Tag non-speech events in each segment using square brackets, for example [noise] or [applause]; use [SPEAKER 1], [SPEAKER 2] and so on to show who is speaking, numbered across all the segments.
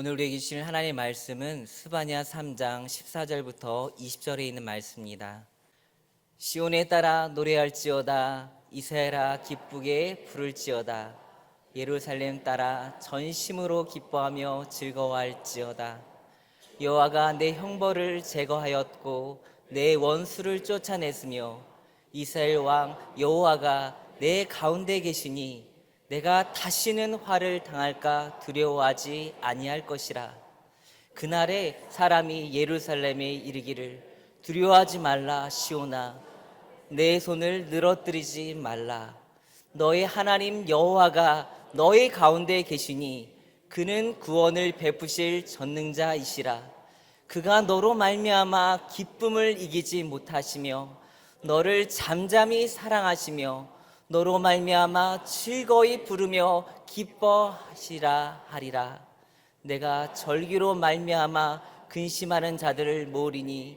[SPEAKER 1] 오늘 우리에게 주신 하나님의 말씀은 스바냐 3장 14절부터 20절에 있는 말씀입니다. 시온에 따라 노래할지어다 이스라엘아 기쁘게 부를지어다 예루살렘 따라 전심으로 기뻐하며 즐거워할지어다 여호와가 내 형벌을 제거하였고 내 원수를 쫓아냈으며 이스라엘 왕 여호와가 내 가운데 계시니 내가 다시는 화를 당할까 두려워하지 아니할 것이라. 그날에 사람이 예루살렘에 이르기를 두려워하지 말라 시오나. 내 손을 늘어뜨리지 말라. 너의 하나님 여호와가 너의 가운데 계시니 그는 구원을 베푸실 전능자이시라. 그가 너로 말미암아 기쁨을 이기지 못하시며 너를 잠잠히 사랑하시며 너로 말미암아 즐거이 부르며 기뻐하시라 하리라. 내가 절기로 말미암아 근심하는 자들을 모으리니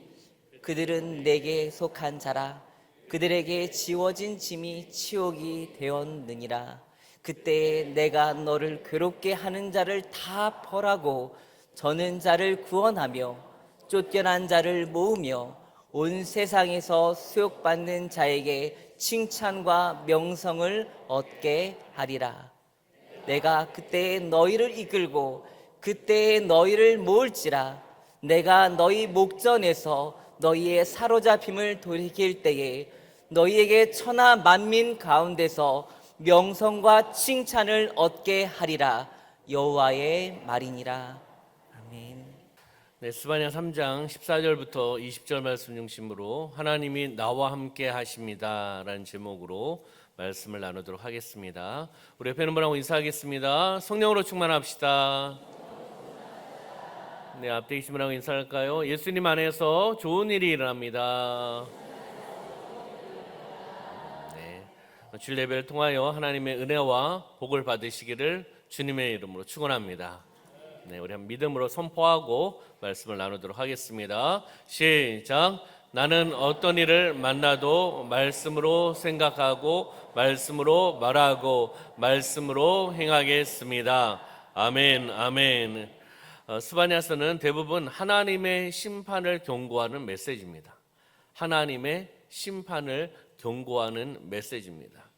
[SPEAKER 1] 그들은 내게 속한 자라. 그들에게 지워진 짐이 치욕이 되었느니라. 그때 내가 너를 괴롭게 하는 자를 다 벌하고 저는 자를 구원하며 쫓겨난 자를 모으며 온 세상에서 수욕받는 자에게 칭찬과 명성을 얻게 하리라. 내가 그때 너희를 이끌고 그때 너희를 모을지라. 내가 너희 목전에서 너희의 사로잡힘을 돌이킬 때에 너희에게 천하 만민 가운데서 명성과 칭찬을 얻게 하리라. 여호와의 말이니라. 아멘.
[SPEAKER 2] 네, 스바냐 3장 14절부터 20절 말씀 중심으로 하나님이 나와 함께 하십니다라는 제목으로 말씀을 나누도록 하겠습니다. 우리 옆에 있는 분하고 인사하겠습니다. 성령으로 충만합시다. 네, 앞에 계신 분하고 인사할까요? 예수님 안에서 좋은 일이 일어납니다. 네, 주일 예배를 통하여 하나님의 은혜와 복을 받으시기를 주님의 이름으로 축원합니다. 네, 우리 한 믿음으로 선포하고 말씀을 나누도록 하겠습니다. 시작. 나는 어떤 일을 만나도 말씀으로 생각하고 말씀으로 말하고 말씀으로 행하겠습니다. 아멘, 아멘. 어, 스바냐서는 대부분 하나님의 심판을 경고하는 메시지입니다. 하나님의 심판을 경고하는 메시지입니다.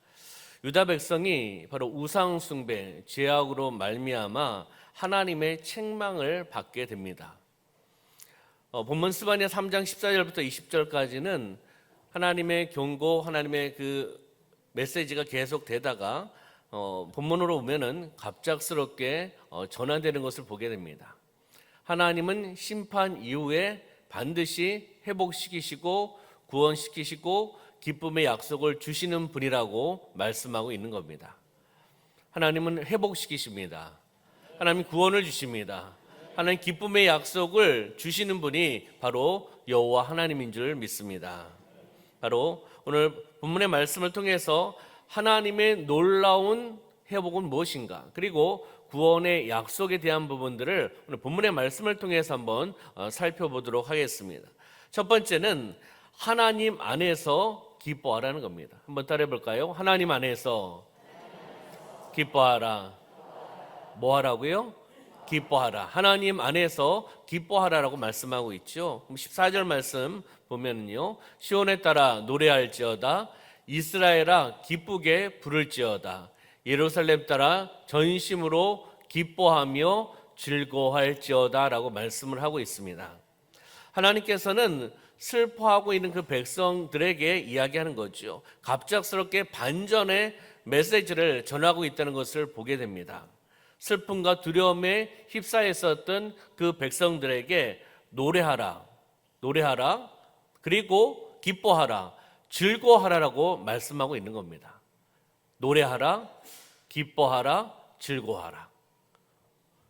[SPEAKER 2] 유다 백성이 바로 우상 숭배, 죄악으로 말미암아 하나님의 책망을 받게 됩니다. 어, 본문 스바냐 3장 14절부터 20절까지는 하나님의 경고, 하나님의 그 메시지가 계속 되다가 어, 본문으로 오면은 갑작스럽게 어, 전환되는 것을 보게 됩니다. 하나님은 심판 이후에 반드시 회복시키시고 구원시키시고 기쁨의 약속을 주시는 분이라고 말씀하고 있는 겁니다. 하나님은 회복시키십니다. 하나님 구원을 주십니다. 하나님 기쁨의 약속을 주시는 분이 바로 여호와 하나님인 줄 믿습니다. 바로 오늘 본문의 말씀을 통해서 하나님의 놀라운 회복은 무엇인가? 그리고 구원의 약속에 대한 부분들을 오늘 본문의 말씀을 통해서 한번 어, 살펴보도록 하겠습니다. 첫 번째는 하나님 안에서 기뻐하라는 겁니다. 한번 따라해 볼까요? 하나님 안에서 기뻐하라. 뭐 하라고요? 기뻐하라. 하나님 안에서 기뻐하라라고 말씀하고 있죠. 그럼 14절 말씀 보면요. 시온에 따라 노래할지어다. 이스라엘아 기쁘게 부를지어다. 예루살렘 따라 전심으로 기뻐하며 즐거워할지어다라고 말씀을 하고 있습니다. 하나님께서는 슬퍼하고 있는 그 백성들에게 이야기하는 거죠. 갑작스럽게 반전의 메시지를 전하고 있다는 것을 보게 됩니다. 슬픔과 두려움에 휩싸여 있었던 그 백성들에게 노래하라, 노래하라, 그리고 기뻐하라, 즐거워하라라고 말씀하고 있는 겁니다. 노래하라, 기뻐하라, 즐거워하라.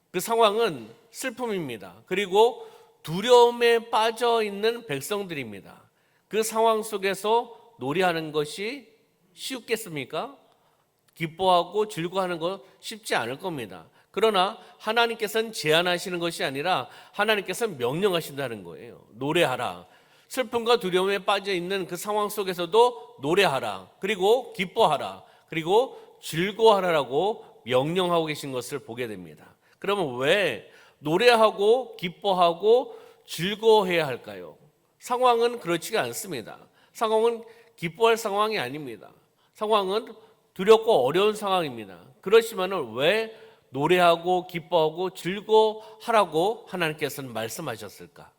[SPEAKER 2] 그 상황은 슬픔입니다. 그리고 두려움에 빠져 있는 백성들입니다. 그 상황 속에서 노래하는 것이 쉽겠습니까? 기뻐하고 즐거워하는 것 쉽지 않을 겁니다. 그러나 하나님께서는 제안하시는 것이 아니라 하나님께서는 명령하신다는 거예요. 노래하라. 슬픔과 두려움에 빠져 있는 그 상황 속에서도 노래하라. 그리고 기뻐하라. 그리고 즐거워하라라고 명령하고 계신 것을 보게 됩니다. 그러면 왜 노래하고 기뻐하고 즐거워해야 할까요? 상황은 그렇지가 않습니다. 상황은 기뻐할 상황이 아닙니다. 상황은 두렵고 어려운 상황입니다. 그렇지만은 왜 노래하고 기뻐하고 즐거워하라고 하나님께서는 말씀하셨을까?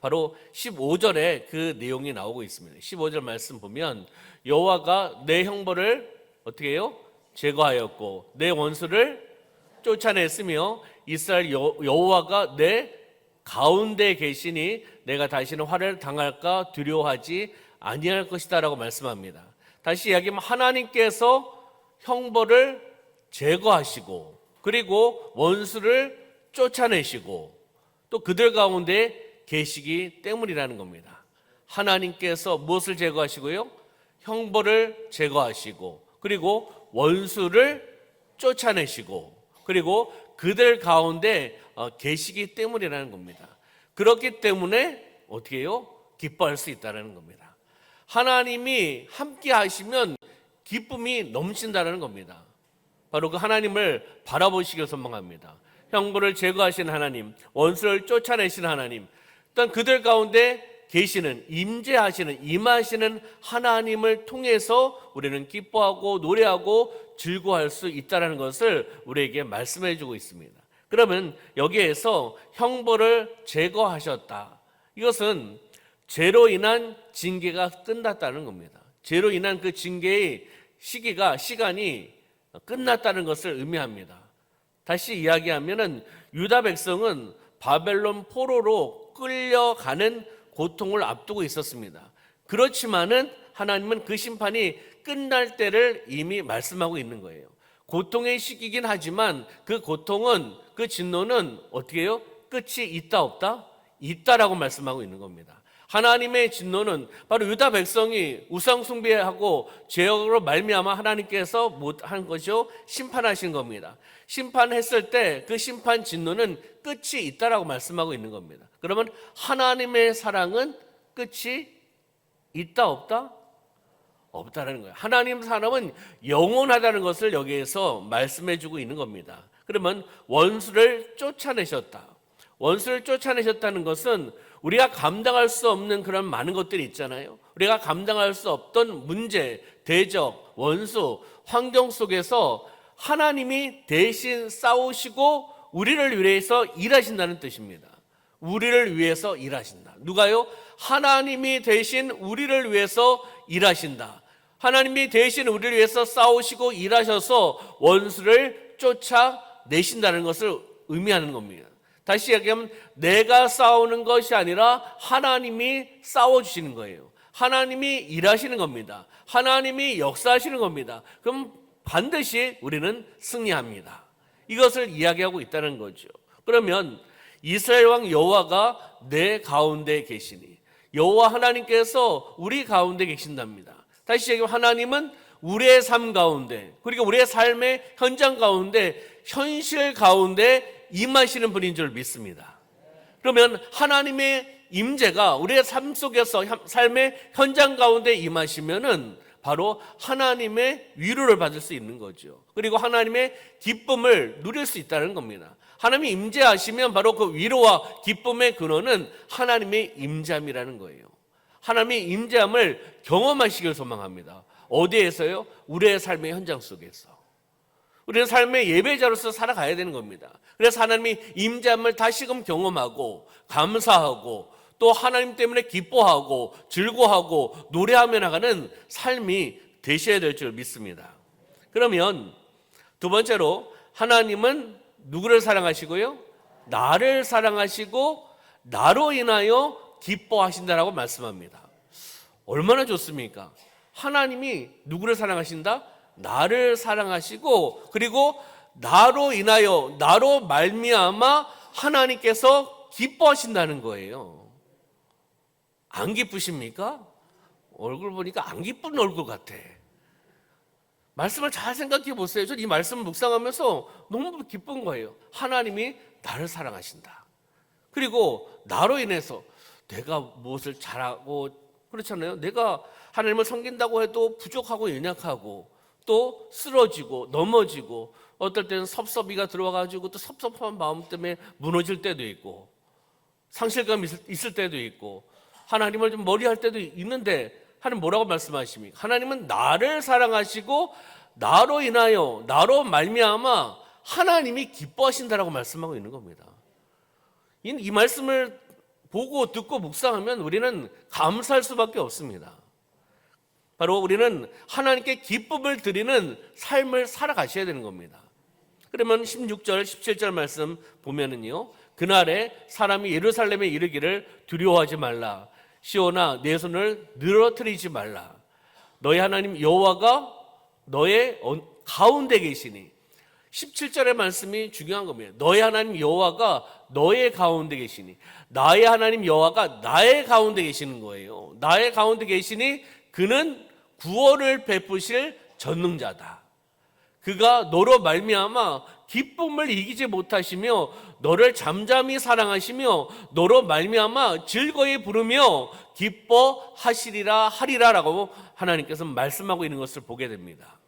[SPEAKER 2] 바로 15절에 그 내용이 나오고 있습니다. 15절 말씀 보면 여호와가 내 형벌을 어떻게 해요? 제거하였고 내 원수를 쫓아냈으며 이스라엘 여- 여호와가 내 가운데 계시니 내가 다시는 화를 당할까 두려워하지 아니할 것이다라고 말씀합니다. 다시 이야기하면 하나님께서 형벌을 제거하시고 그리고 원수를 쫓아내시고 또 그들 가운데 계시기 때문이라는 겁니다. 하나님께서 무엇을 제거하시고요? 형벌을 제거하시고 그리고 원수를 쫓아내시고 그리고 그들 가운데 어, 계시기 때문이라는 겁니다. 그렇기 때문에 어떻게 해요? 기뻐할 수 있다는 겁니다. 하나님이 함께 하시면 기쁨이 넘친다는 겁니다. 바로 그 하나님을 바라보시길 소망합니다. 형벌을 제거하신 하나님, 원수를 쫓아내신 하나님, 일단 그들 가운데 계시는 임재하시는 임하시는 하나님을 통해서 우리는 기뻐하고 노래하고 즐거워할 수 있다는 것을 우리에게 말씀해 주고 있습니다. 그러면 여기에서 형벌을 제거하셨다. 이것은 죄로 인한 징계가 끝났다는 겁니다. 죄로 인한 그 징계의 시기가 시간이 끝났다는 것을 의미합니다. 다시 이야기하면은 유다 백성은 바벨론 포로로 끌려가는 고통을 앞두고 있었습니다. 그렇지만은 하나님은 그 심판이 끝날 때를 이미 말씀하고 있는 거예요. 고통의 시기긴 하지만 그 고통은 그 진노는 어떻게 해요? 끝이 있다 없다? 있다라고 말씀하고 있는 겁니다. 하나님의 진노는 바로 유다 백성이 우상 숭배하고 죄악으로 말미암아 하나님께서 못한 것이요 심판하신 겁니다. 심판했을 때 그 심판 진노는 끝이 있다라고 말씀하고 있는 겁니다. 그러면 하나님의 사랑은 끝이 있다 없다? 없다는 거예요. 하나님 사랑은 영원하다는 것을 여기에서 말씀해 주고 있는 겁니다. 그러면 원수를 쫓아내셨다. 원수를 쫓아내셨다는 것은 우리가 감당할 수 없는 그런 많은 것들이 있잖아요. 우리가 감당할 수 없던 문제, 대적, 원수, 환경 속에서 하나님이 대신 싸우시고 우리를 위해서 일하신다는 뜻입니다. 우리를 위해서 일하신다. 누가요? 하나님이 대신 우리를 위해서 일하신다. 하나님이 대신 우리를 위해서 싸우시고 일하셔서 원수를 쫓아내신다는 것을 의미하는 겁니다. 다시 이야기하면 내가 싸우는 것이 아니라 하나님이 싸워주시는 거예요. 하나님이 일하시는 겁니다. 하나님이 역사하시는 겁니다. 그럼 반드시 우리는 승리합니다. 이것을 이야기하고 있다는 거죠. 그러면 이스라엘 왕 여호와가 내 가운데 계시니 여호와 하나님께서 우리 가운데 계신답니다. 다시 얘기하면 하나님은 우리의 삶 가운데 그리고 우리의 삶의 현장 가운데 현실 가운데 임하시는 분인 줄 믿습니다. 그러면 하나님의 임재가 우리의 삶 속에서 현- 삶의 현장 가운데 임하시면은 바로 하나님의 위로를 받을 수 있는 거죠. 그리고 하나님의 기쁨을 누릴 수 있다는 겁니다. 하나님이 임재하시면 바로 그 위로와 기쁨의 근원은 하나님의 임재함이라는 거예요. 하나님의 임재함을 경험하시길 소망합니다. 어디에서요? 우리의 삶의 현장 속에서. 우리는 삶의 예배자로서 살아가야 되는 겁니다. 그래서 하나님이 임재함을 다시금 경험하고 감사하고 또 하나님 때문에 기뻐하고 즐거워하고 노래하며 나가는 삶이 되셔야 될 줄 믿습니다. 그러면 두 번째로 하나님은 누구를 사랑하시고요? 나를 사랑하시고 나로 인하여 기뻐하신다라고 말씀합니다. 얼마나 좋습니까? 하나님이 누구를 사랑하신다? 나를 사랑하시고 그리고 나로 인하여 나로 말미암아 하나님께서 기뻐하신다는 거예요. 안 기쁘십니까? 얼굴 보니까 안 기쁜 얼굴 같아. 말씀을 잘 생각해 보세요. 전이 말씀을 묵상하면서 너무 기쁜 거예요. 하나님이 나를 사랑하신다. 그리고 나로 인해서 내가 무엇을 잘하고 그렇잖아요. 내가 하나님을 섬긴다고 해도 부족하고 연약하고 또 쓰러지고 넘어지고 어떨 때는 섭섭이가 들어와가지고 또 섭섭한 마음 때문에 무너질 때도 있고 상실감 있을, 있을 때도 있고 하나님을 좀 머리할 때도 있는데 하나님 뭐라고 말씀하십니까? 하나님은 나를 사랑하시고 나로 인하여 나로 말미암아 하나님이 기뻐하신다라고 말씀하고 있는 겁니다. 이, 이 말씀을 보고 듣고 묵상하면 우리는 감사할 수밖에 없습니다. 바로 우리는 하나님께 기쁨을 드리는 삶을 살아가셔야 되는 겁니다. 그러면 16절, 17절 말씀 보면은요. 그날에 사람이 예루살렘에 이르기를 두려워하지 말라. 시온아 내 손을 늘어뜨리지 말라. 너희 하나님 여호와가 너의 어- 가운데 계시니 17절의 말씀이 중요한 겁니다. 너의 하나님 여호와가 너의 가운데 계시니 나의 하나님 여호와가 나의 가운데 계시는 거예요. 나의 가운데 계시니 그는 구원을 베푸실 전능자다. 그가 너로 말미암아 기쁨을 이기지 못하시며 너를 잠잠히 사랑하시며 너로 말미암아 즐거이 부르며 기뻐하시리라 하리라라고 하나님께서 말씀하고 있는 것을 보게 됩니다.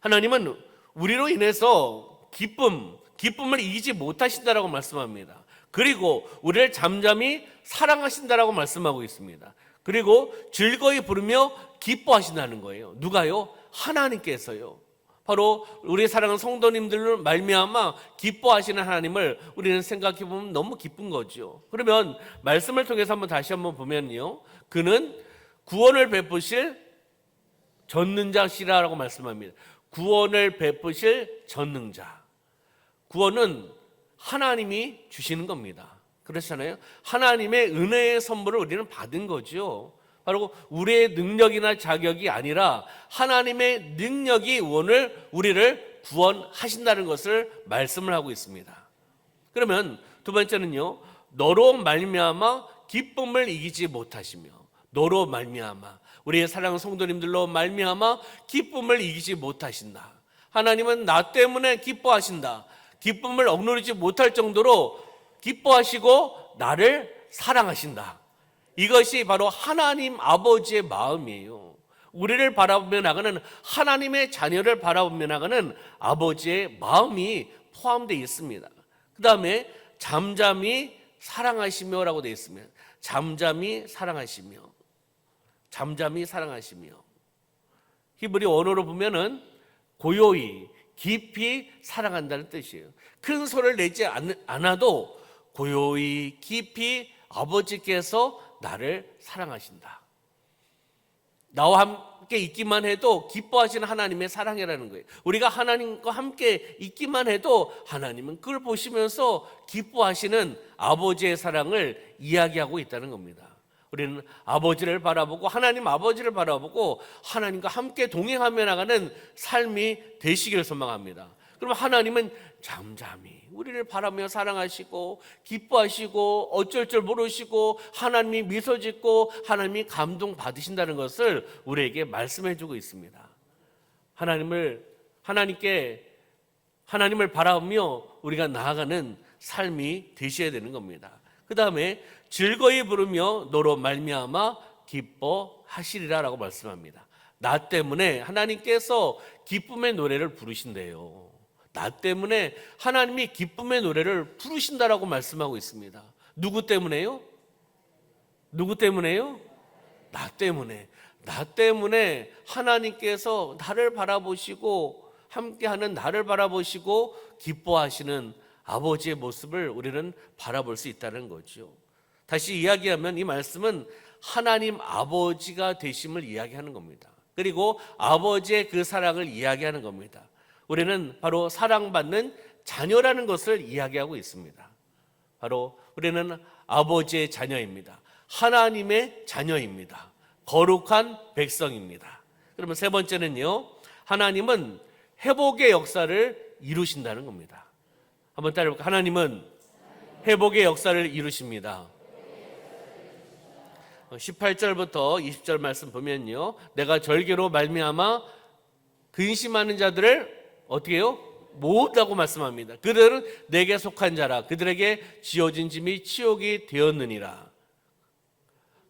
[SPEAKER 2] 하나님은 우리로 인해서 기쁨, 기쁨을 이기지 못하신다라고 말씀합니다. 그리고 우리를 잠잠히 사랑하신다라고 말씀하고 있습니다. 그리고 즐거이 부르며 기뻐하신다는 거예요. 누가요? 하나님께서요. 바로 우리 사랑하는 성도님들로 말미암아 기뻐하시는 하나님을 우리는 생각해 보면 너무 기쁜 거죠. 그러면 말씀을 통해서 한번 다시 한번 보면요. 그는 구원을 베푸실 전능자시라라고 말씀합니다. 구원을 베푸실 전능자. 구원은 하나님이 주시는 겁니다. 그렇잖아요. 하나님의 은혜의 선물을 우리는 받은 거죠. 바로 우리의 능력이나 자격이 아니라 하나님의 능력이 오늘 우리를 구원하신다는 것을 말씀을 하고 있습니다. 그러면 두 번째는요. 너로 말미암아 기쁨을 이기지 못하시며 너로 말미암아 우리의 사랑하는 성도님들로 말미암아 기쁨을 이기지 못하신다. 하나님은 나 때문에 기뻐하신다. 기쁨을 억누르지 못할 정도로 기뻐하시고 나를 사랑하신다. 이것이 바로 하나님 아버지의 마음이에요. 우리를 바라보며 나가는 하나님의 자녀를 바라보며 나가는 아버지의 마음이 포함되어 있습니다. 그 다음에 잠잠히 사랑하시며라고 되어 있습니다. 잠잠히 사랑하시며, 잠잠히 사랑하시며. 히브리 언어로 보면은 고요히 깊이 사랑한다는 뜻이에요. 큰 소리를 내지 않- 않아도 고요히 깊이 아버지께서 나를 사랑하신다. 나와 함께 있기만 해도 기뻐하시는 하나님의 사랑이라는 거예요. 우리가 하나님과 함께 있기만 해도 하나님은 그걸 보시면서 기뻐하시는 아버지의 사랑을 이야기하고 있다는 겁니다. 우리는 아버지를 바라보고 하나님 아버지를 바라보고 하나님과 함께 동행하며 나가는 삶이 되시기를 소망합니다. 그럼 하나님은 잠잠히 우리를 바라며 사랑하시고 기뻐하시고 어쩔 줄 모르시고 하나님이 미소 짓고 하나님이 감동 받으신다는 것을 우리에게 말씀해 주고 있습니다. 하나님을 하나님께 하나님을 바라보며 우리가 나아가는 삶이 되셔야 되는 겁니다. 그 다음에 즐거이 부르며 너로 말미암아 기뻐하시리라라고 말씀합니다. 나 때문에 하나님께서 기쁨의 노래를 부르신대요. 나 때문에 하나님이 기쁨의 노래를 부르신다라고 말씀하고 있습니다. 누구 때문에요? 누구 때문에요? 나 때문에. 나 때문에 하나님께서 나를 바라보시고 함께하는 나를 바라보시고 기뻐하시는 아버지의 모습을 우리는 바라볼 수 있다는 거죠. 다시 이야기하면 이 말씀은 하나님 아버지가 되심을 이야기하는 겁니다. 그리고 아버지의 그 사랑을 이야기하는 겁니다. 우리는 바로 사랑받는 자녀라는 것을 이야기하고 있습니다. 바로 우리는 아버지의 자녀입니다. 하나님의 자녀입니다. 거룩한 백성입니다. 그러면 세 번째는요. 하나님은 회복의 역사를 이루신다는 겁니다. 한번 따라해볼까요? 하나님은 회복의 역사를 이루십니다. 18절부터 20절 말씀 보면요. 내가 절개로 말미암아 근심하는 자들을 어떻게 해요? 못하고 말씀합니다. 그들은 내게 속한 자라 그들에게 지어진 짐이 치욕이 되었느니라.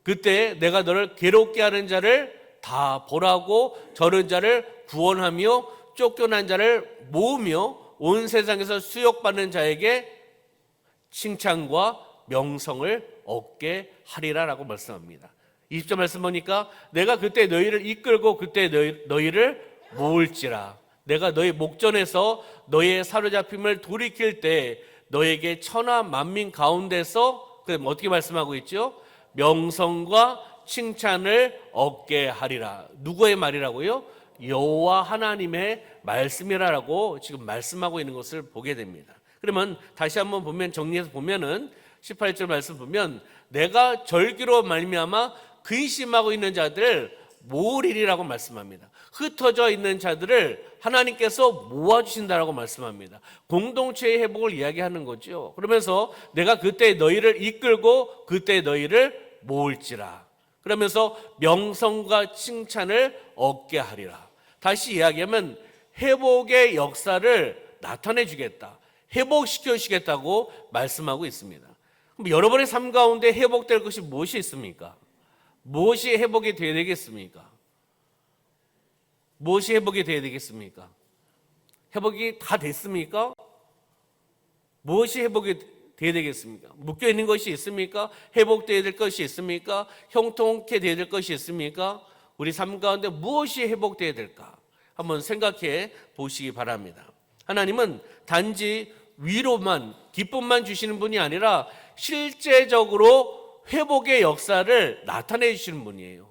[SPEAKER 2] 그때 내가 너를 괴롭게 하는 자를 다 보라고 저런 자를 구원하며 쫓겨난 자를 모으며 온 세상에서 수욕받는 자에게 칭찬과 명성을 얻게 하리라라고 말씀합니다. 20절 말씀 보니까 내가 그때 너희를 이끌고 그때 너희, 너희를 모을지라 내가 너희 목전에서 너희의 사로잡힘을 돌이킬 때 너에게 천하 만민 가운데서 그럼 어떻게 말씀하고 있죠? 명성과 칭찬을 얻게 하리라. 누구의 말이라고요? 여호와 하나님의 말씀이라고 지금 말씀하고 있는 것을 보게 됩니다. 그러면 다시 한번 보면 정리해서 보면은 18절 말씀 보면 내가 절기로 말미암아 근심하고 있는 자들을 모으리라고 말씀합니다. 흩어져 있는 자들을 하나님께서 모아주신다라고 말씀합니다. 공동체의 회복을 이야기하는 거죠. 그러면서 내가 그때 너희를 이끌고 그때 너희를 모을지라. 그러면서 명성과 칭찬을 얻게 하리라. 다시 이야기하면 회복의 역사를 나타내 주겠다. 회복시켜 주시겠다고 말씀하고 있습니다. 여러분의 삶 가운데 회복될 것이 무엇이 있습니까? 무엇이 회복이 되어야 되겠습니까? 무엇이 회복이 되어야 되겠습니까? 회복이 다 됐습니까? 무엇이 회복이 되어야 되겠습니까? 묶여 있는 것이 있습니까? 회복되어야 될 것이 있습니까? 형통케 되어야 될 것이 있습니까? 우리 삶 가운데 무엇이 회복되어야 될까? 한번 생각해 보시기 바랍니다. 하나님은 단지 위로만 기쁨만 주시는 분이 아니라 실제적으로 회복의 역사를 나타내 주시는 분이에요.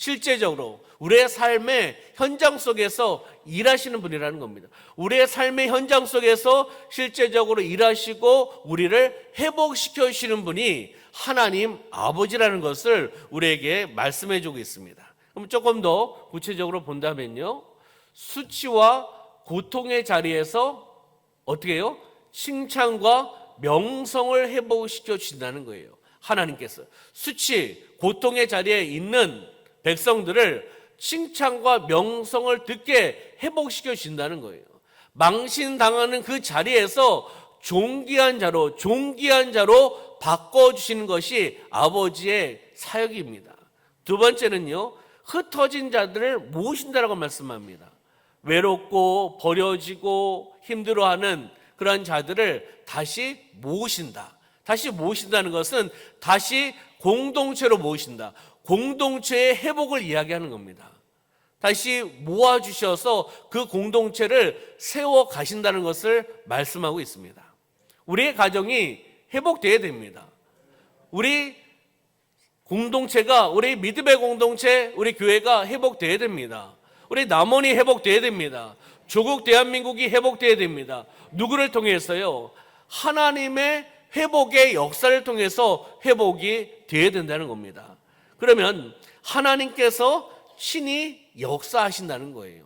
[SPEAKER 2] 실제적으로 우리의 삶의 현장 속에서 일하시는 분이라는 겁니다. 우리의 삶의 현장 속에서 실제적으로 일하시고 우리를 회복시켜 주시는 분이 하나님 아버지라는 것을 우리에게 말씀해 주고 있습니다. 그럼 조금 더 구체적으로 본다면요. 수치와 고통의 자리에서 어떻게 해요? 칭찬과 명성을 회복시켜 주신다는 거예요. 하나님께서 수치, 고통의 자리에 있는 백성들을 칭찬과 명성을 듣게 회복시켜 주신다는 거예요. 망신당하는 그 자리에서 존귀한 자로, 존귀한 자로 바꿔주시는 것이 아버지의 사역입니다. 두 번째는요, 흩어진 자들을 모으신다라고 말씀합니다. 외롭고 버려지고 힘들어하는 그러한 자들을 다시 모으신다. 다시 모으신다는 것은 다시 공동체로 모으신다. 공동체의 회복을 이야기하는 겁니다. 다시 모아주셔서 그 공동체를 세워 가신다는 것을 말씀하고 있습니다. 우리의 가정이 회복되어야 됩니다. 우리 공동체가, 우리 믿음의 공동체, 우리 교회가 회복되어야 됩니다. 우리 남원이 회복되어야 됩니다. 조국 대한민국이 회복되어야 됩니다. 누구를 통해서요? 하나님의 회복의 역사를 통해서 회복이 되어야 된다는 겁니다. 그러면 하나님께서 신이 역사하신다는 거예요.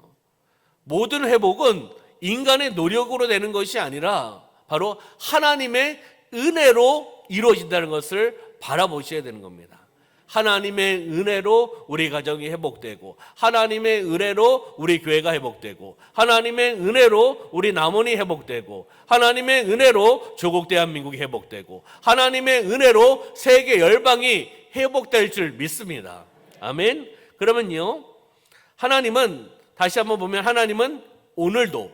[SPEAKER 2] 모든 회복은 인간의 노력으로 되는 것이 아니라 바로 하나님의 은혜로 이루어진다는 것을 바라보셔야 되는 겁니다. 하나님의 은혜로 우리 가정이 회복되고 하나님의 은혜로 우리 교회가 회복되고 하나님의 은혜로 우리 남원이 회복되고 하나님의 은혜로 조국 대한민국이 회복되고 하나님의 은혜로 세계 열방이 회복될 줄 믿습니다. 아멘. 그러면요. 하나님은 다시 한번 보면 하나님은 오늘도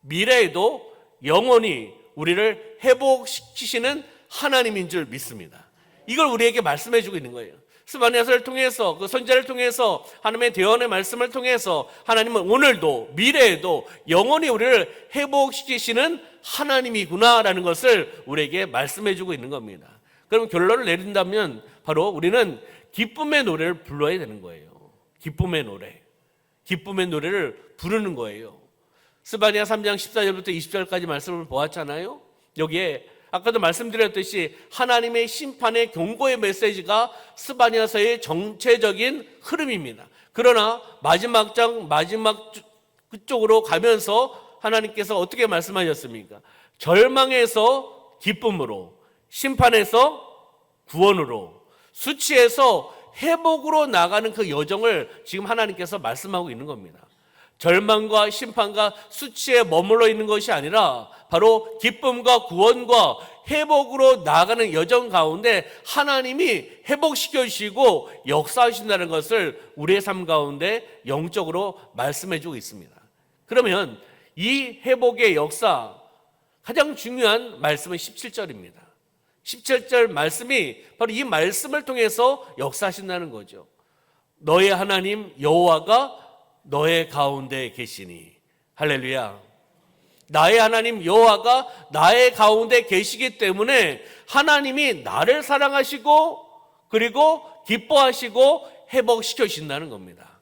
[SPEAKER 2] 미래에도 영원히 우리를 회복시키시는 하나님인 줄 믿습니다. 이걸 우리에게 말씀해 주고 있는 거예요. 스바냐서를 통해서 그 선자를 통해서 하나님의 대언의 말씀을 통해서 하나님은 오늘도 미래에도 영원히 우리를 회복시키시는 하나님이구나라는 것을 우리에게 말씀해 주고 있는 겁니다. 그럼 결론을 내린다면 바로 우리는 기쁨의 노래를 불러야 되는 거예요. 기쁨의 노래. 기쁨의 노래를 부르는 거예요. 스바냐 3장 14절부터 20절까지 말씀을 보았잖아요. 여기에 아까도 말씀드렸듯이 하나님의 심판의 경고의 메시지가 스바냐서의 정체적인 흐름입니다. 그러나 마지막 장 마지막 그쪽으로 가면서 하나님께서 어떻게 말씀하셨습니까? 절망에서 기쁨으로, 심판에서 구원으로, 수치에서 회복으로 나가는 그 여정을 지금 하나님께서 말씀하고 있는 겁니다. 절망과 심판과 수치에 머물러 있는 것이 아니라 바로 기쁨과 구원과 회복으로 나가는 여정 가운데 하나님이 회복시켜 주시고 역사하신다는 것을 우리의 삶 가운데 영적으로 말씀해 주고 있습니다. 그러면 이 회복의 역사 가장 중요한 말씀은 17절입니다. 17절 말씀이 바로 이 말씀을 통해서 역사하신다는 거죠. 너의 하나님 여호와가 너의 가운데 계시니 할렐루야. 나의 하나님 여호와가 나의 가운데 계시기 때문에 하나님이 나를 사랑하시고 그리고 기뻐하시고 회복시켜 주신다는 겁니다.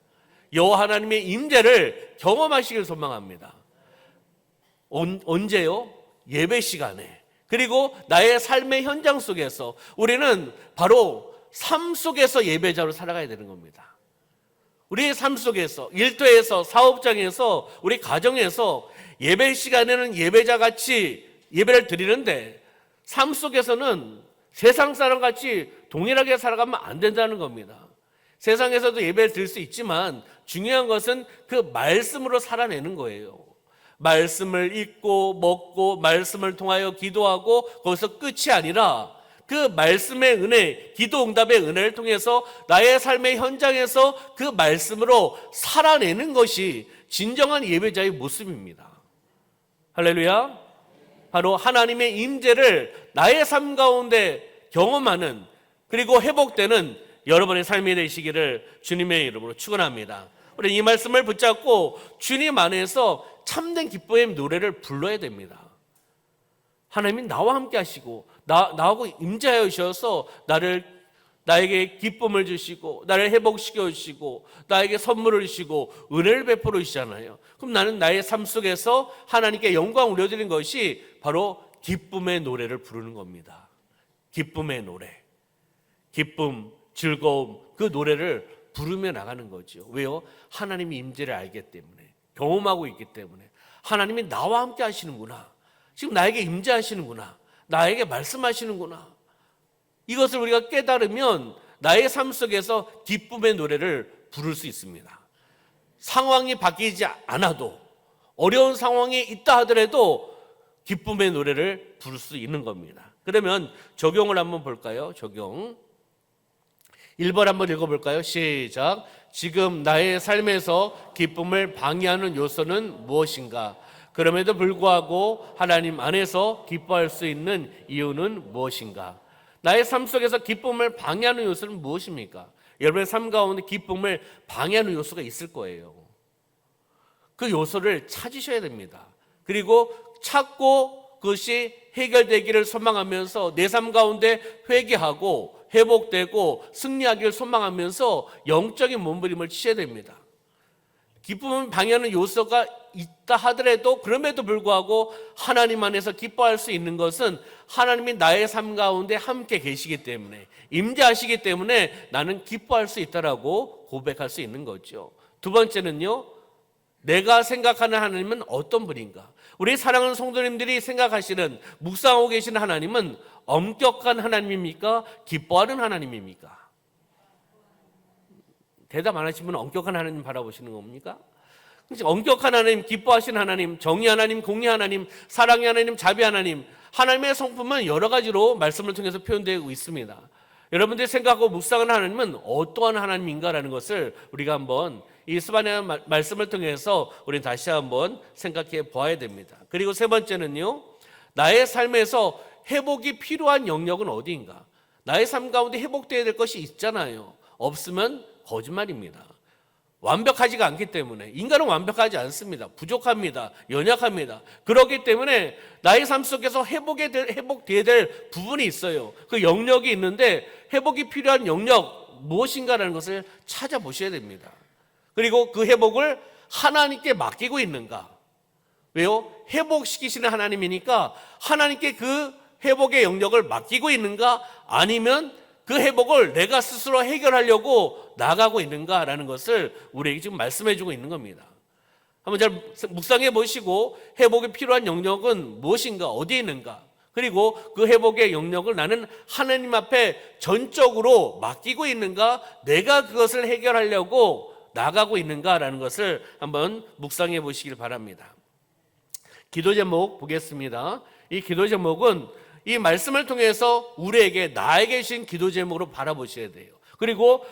[SPEAKER 2] 여호와 하나님의 임재를 경험하시길 소망합니다. 언, 언제요? 예배 시간에. 그리고 나의 삶의 현장 속에서 우리는 바로 삶 속에서 예배자로 살아가야 되는 겁니다. 우리의 삶 속에서, 일터에서, 사업장에서, 우리 가정에서 예배 시간에는 예배자 같이 예배를 드리는데 삶 속에서는 세상 사람 같이 동일하게 살아가면 안 된다는 겁니다. 세상에서도 예배를 드릴 수 있지만 중요한 것은 그 말씀으로 살아내는 거예요. 말씀을 읽고 먹고 말씀을 통하여 기도하고 거기서 끝이 아니라 그 말씀의 은혜, 기도 응답의 은혜를 통해서 나의 삶의 현장에서 그 말씀으로 살아내는 것이 진정한 예배자의 모습입니다. 할렐루야. 바로 하나님의 임재를 나의 삶 가운데 경험하는 그리고 회복되는 여러분의 삶이 되시기를 주님의 이름으로 축원합니다. 우리 이 말씀을 붙잡고 주님 안에서 참된 기쁨의 노래를 불러야 됩니다. 하나님이 나와 함께 하시고 나, 나하고 임재하여 주셔서 나를 나에게 기쁨을 주시고 나를 회복시켜 주시고 나에게 선물을 주시고 은혜를 베풀어 주시잖아요. 그럼 나는 나의 삶 속에서 하나님께 영광 올려드리는 것이 바로 기쁨의 노래를 부르는 겁니다. 기쁨의 노래. 기쁨, 즐거움 그 노래를 부르며 나가는 거죠. 왜요? 하나님이 임재를 알기 때문에 경험하고 있기 때문에 하나님이 나와 함께 하시는구나. 지금 나에게 임재하시는구나. 나에게 말씀하시는구나. 이것을 우리가 깨달으면 나의 삶 속에서 기쁨의 노래를 부를 수 있습니다. 상황이 바뀌지 않아도 어려운 상황이 있다 하더라도 기쁨의 노래를 부를 수 있는 겁니다. 그러면 적용을 한번 볼까요? 적용. 1번 한번 읽어볼까요? 시작. 지금 나의 삶에서 기쁨을 방해하는 요소는 무엇인가? 그럼에도 불구하고 하나님 안에서 기뻐할 수 있는 이유는 무엇인가? 나의 삶 속에서 기쁨을 방해하는 요소는 무엇입니까? 여러분의 삶 가운데 기쁨을 방해하는 요소가 있을 거예요. 그 요소를 찾으셔야 됩니다. 그리고 찾고 그것이 해결되기를 소망하면서 내 삶 가운데 회개하고 회복되고 승리하기를 소망하면서 영적인 몸부림을 치셔야 됩니다. 기쁨을 방해하는 요소가 있다 하더라도 그럼에도 불구하고 하나님 안에서 기뻐할 수 있는 것은 하나님이 나의 삶 가운데 함께 계시기 때문에 임재하시기 때문에 나는 기뻐할 수 있다라고 고백할 수 있는 거죠. 두 번째는요. 내가 생각하는 하나님은 어떤 분인가? 우리 사랑하는 성도님들이 생각하시는 묵상하고 계시는 하나님은 엄격한 하나님입니까? 기뻐하는 하나님입니까? 대답 안 하시면 엄격한 하나님 바라보시는 겁니까? 엄격한 하나님, 기뻐하시는 하나님, 정의 하나님, 공의 하나님, 사랑의 하나님, 자비 하나님, 하나님의 성품은 여러 가지로 말씀을 통해서 표현되고 있습니다. 여러분들이 생각하고 묵상하는 하나님은 어떠한 하나님인가라는 것을 우리가 한번 이 스바냐 말씀을 통해서 우리 다시 한번 생각해 보아야 됩니다. 그리고 세 번째는요, 나의 삶에서 회복이 필요한 영역은 어디인가? 나의 삶 가운데 회복되어야 될 것이 있잖아요. 없으면 거짓말입니다. 완벽하지가 않기 때문에 인간은 완벽하지 않습니다. 부족합니다. 연약합니다. 그렇기 때문에 나의 삶 속에서 회복에 될, 회복돼야 될 부분이 있어요. 그 영역이 있는데 회복이 필요한 영역 무엇인가라는 것을 찾아보셔야 됩니다. 그리고 그 회복을 하나님께 맡기고 있는가? 왜요? 회복시키시는 하나님이니까 하나님께 그 회복의 영역을 맡기고 있는가? 아니면 그 회복을 내가 스스로 해결하려고 나가고 있는가라는 것을 우리에게 지금 말씀해 주고 있는 겁니다. 한번 잘 묵상해 보시고 회복이 필요한 영역은 무엇인가, 어디에 있는가? 그리고 그 회복의 영역을 나는 하나님 앞에 전적으로 맡기고 있는가? 내가 그것을 해결하려고 나가고 있는가라는 것을 한번 묵상해 보시길 바랍니다. 기도 제목 보겠습니다. 이 기도 제목은 이 말씀을 통해서 우리에게 나에게 주신 기도 제목으로 바라보셔야 돼요. 그리고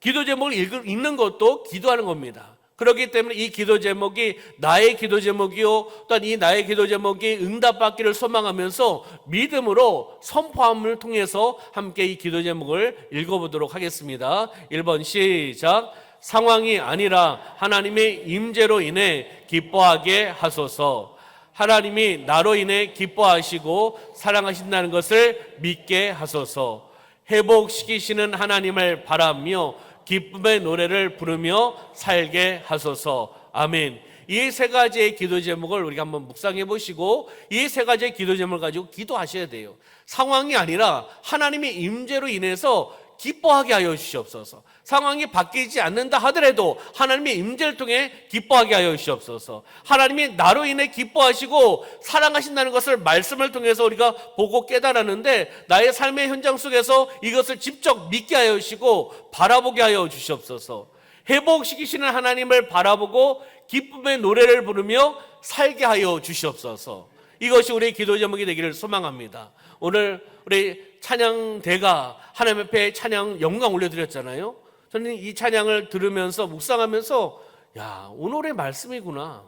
[SPEAKER 2] 기도 제목을 읽는 것도 기도하는 겁니다. 그렇기 때문에 이 기도 제목이 나의 기도 제목이요 또한 이 나의 기도 제목이 응답받기를 소망하면서 믿음으로 선포함을 통해서 함께 이 기도 제목을 읽어보도록 하겠습니다 1번 시작 상황이 아니라 하나님의 임재로 인해 기뻐하게 하소서 하나님이 나로 인해 기뻐하시고 사랑하신다는 것을 믿게 하소서 회복시키시는 하나님을 바라며 기쁨의 노래를 부르며 살게 하소서. 아멘. 이 세 가지의 기도 제목을 우리가 한번 묵상해 보시고 이 세 가지의 기도 제목을 가지고 기도하셔야 돼요. 상황이 아니라 하나님의 임재로 인해서 기뻐하게 하여 주시옵소서. 상황이 바뀌지 않는다 하더라도 하나님의 임재를 통해 기뻐하게 하여 주시옵소서. 하나님이 나로 인해 기뻐하시고 사랑하신다는 것을 말씀을 통해서 우리가 보고 깨달았는데 나의 삶의 현장 속에서 이것을 직접 믿게 하여 주시고 바라보게 하여 주시옵소서. 회복시키시는 하나님을 바라보고 기쁨의 노래를 부르며 살게 하여 주시옵소서. 이것이 우리의 기도 제목이 되기를 소망합니다. 오늘 우리 찬양대가 하나님 앞에 찬양 영광 올려드렸잖아요. 저는 이 찬양을 들으면서 묵상하면서 야 오늘의 말씀이구나.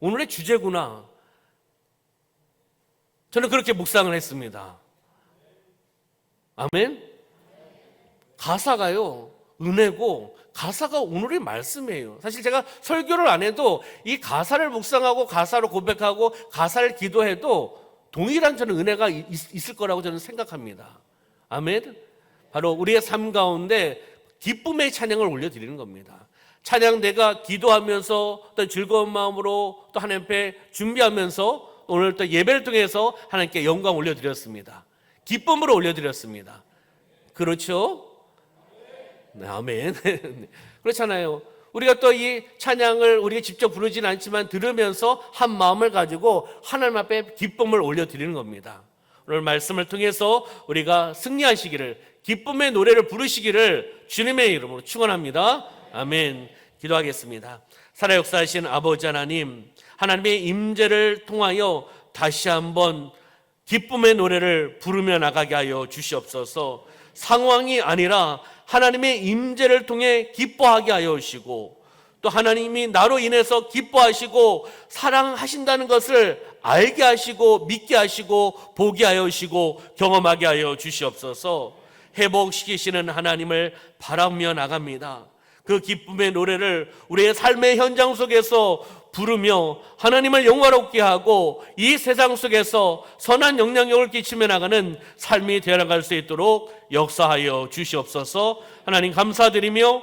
[SPEAKER 2] 오늘의 주제구나. 저는 그렇게 묵상을 했습니다. 아멘. 가사가요 은혜고 가사가 오늘의 말씀이에요. 사실 제가 설교를 안 해도 이 가사를 묵상하고 가사로 고백하고 가사를 기도해도 동일한 저는 은혜가 있- 있을 거라고 저는 생각합니다. 아멘. 바로 우리의 삶 가운데 기쁨의 찬양을 올려드리는 겁니다. 찬양대가 기도하면서 또 즐거운 마음으로 또 하나님 앞에 준비하면서 오늘 또 예배를 통해서 하나님께 영광 올려드렸습니다. 기쁨으로 올려드렸습니다. 그렇죠? 네, 아멘. [laughs] 그렇잖아요. 우리가 또 이 찬양을 우리가 직접 부르지는 않지만 들으면서 한 마음을 가지고 하나님 앞에 기쁨을 올려드리는 겁니다. 오늘 말씀을 통해서 우리가 승리하시기를 기쁨의 노래를 부르시기를 주님의 이름으로 축원합니다. 아멘. 기도하겠습니다. 살아 역사하신 아버지 하나님, 하나님의 임재를 통하여 다시 한번 기쁨의 노래를 부르며 나가게 하여 주시옵소서. 상황이 아니라 하나님의 임재를 통해 기뻐하게 하여 주시고 또 하나님이 나로 인해서 기뻐하시고 사랑하신다는 것을 알게 하시고 믿게 하시고 보게 하여 주시고 경험하게 하여 주시옵소서. 회복시키시는 하나님을 바라며 나갑니다. 그 기쁨의 노래를 우리의 삶의 현장 속에서 부르며 하나님을 영화롭게 하고 이 세상 속에서 선한 영향력을 끼치며 나가는 삶이 되어나갈 수 있도록 역사하여 주시옵소서 하나님 감사드리며